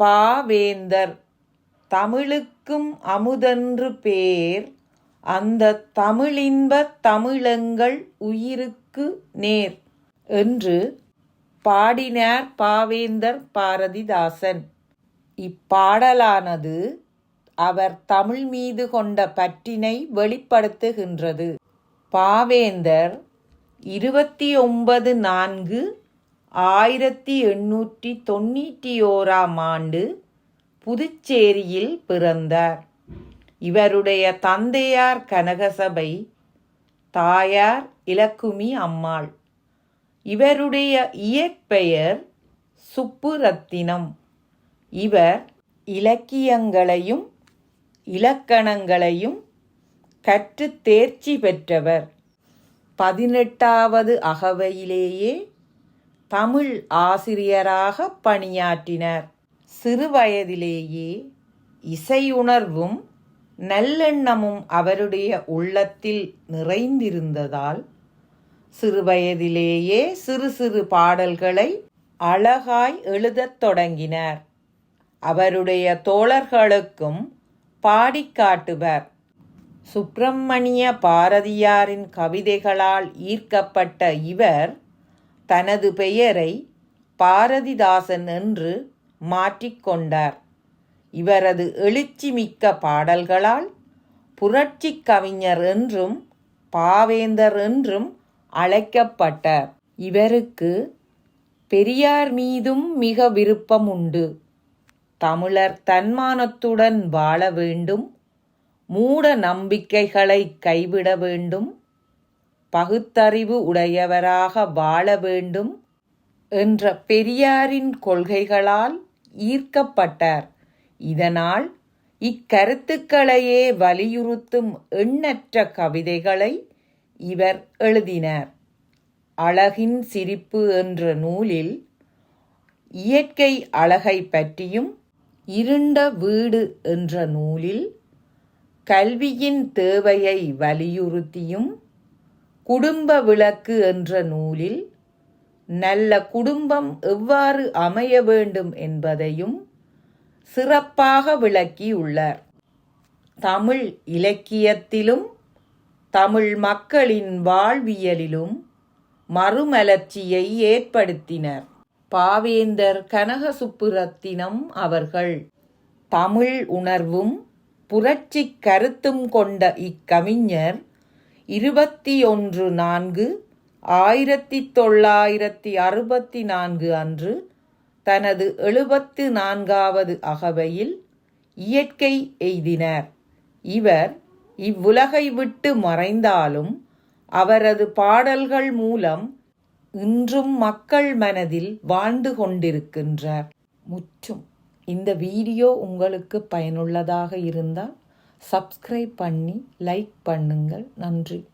பாவேந்தர். தமிழுக்கும் அமுதென்று பேர் அந்த தமிழின்பத் தமிழெங்கள் உயிருக்கு நேர் என்று பாடினார் பாவேந்தர் பாரதிதாசன். இப்பாடலானது அவர் தமிழ் மீது கொண்ட பற்றினை வெளிப்படுத்துகின்றது. பாவேந்தர் இருபத்தி ஒன்பது நான்கு ஆயிரத்தி எண்ணூற்றி தொண்ணூற்றி ஓராம் ஆண்டு புதுச்சேரியில் பிறந்தார். இவருடைய தந்தையார் கனகசபை தாயார் இலக்குமி அம்மாள். இவருடைய இயற்பெயர் சுப்புரத்தினம். இவர் இலக்கியங்களையும் இலக்கணங்களையும் கற்று தேர்ச்சி பெற்றவர். பதினெட்டாவது அகவையிலேயே தமிழ் ஆசிரியராக பணியாற்றினர். சிறுவயதிலேயே இசையுணர்வும் நல்லெண்ணமும் அவருடைய உள்ளத்தில் நிறைந்திருந்ததால் சிறுவயதிலேயே சிறு சிறு பாடல்களை அழகாய் எழுதத் தொடங்கினார். அவருடைய தோழர்களுக்கும் பாடிக் காட்டுவர். சுப்பிரமணிய பாரதியாரின் கவிதைகளால் ஈர்க்கப்பட்ட இவர் தனது பெயரை பாரதிதாசன் என்று மாற்றிக்கொண்டார் இவரது எழுச்சிமிக்க பாடல்களால் புரட்சி கவிஞர் என்றும் பாவேந்தர் என்றும் அழைக்கப்பட்டார். இவருக்கு பெரியார் மீதும் மிக விருப்பம் உண்டு. தமிழர் தன்மானத்துடன் வாழ வேண்டும். மூட நம்பிக்கைகளை கைவிட வேண்டும். பகுத்தறிவு உடையவராக வாழ வேண்டும் என்ற பெரியாரின் கொள்கைகளால் ஈர்க்கப்பட்டார். இதனால் இக்கருத்துக்களையே வலியுறுத்தும் எண்ணற்ற கவிதைகளை இவர் எழுதினார். அழகின் சிரிப்பு என்ற நூலில் இயற்கை அழகை பற்றியும் இருண்ட வீடு என்ற நூலில் கல்வியின் தேவையை வலியுறுத்தியும் குடும்ப விளக்கு என்ற நூலில் நல்ல குடும்பம் எவ்வாறு அமைய வேண்டும் என்பதையும் சிறப்பாக விளக்கியுள்ளார். தமிழ் இலக்கியத்திலும் தமிழ் மக்களின் வாழ்வியலிலும் மறுமலர்ச்சியை ஏற்படுத்தினர். பாவேந்தர் கனகசுப்புரத்தினம் அவர்கள் தமிழ் உணர்வும் புரட்சி கருத்தும் கொண்ட இக்கவிஞர் இருபத்தி ஒன்று நான்கு ஆயிரத்தி தொள்ளாயிரத்தி அறுபத்தி நான்கு அன்று தனது எழுபத்து நான்காவது அகவையில் இயற்கை எய்தினார். இவர் இவ்வுலகை விட்டு மறைந்தாலும் அவரது பாடல்கள் மூலம் இன்றும் மக்கள் மனதில் வாழ்ந்து கொண்டிருக்கின்றார். முற்றும் இந்த வீடியோ உங்களுக்கு பயனுள்ளதாக இருந்தால் சப்ஸ்கிரைப் பண்ணி லைக் பண்ணுங்கள். நன்றி.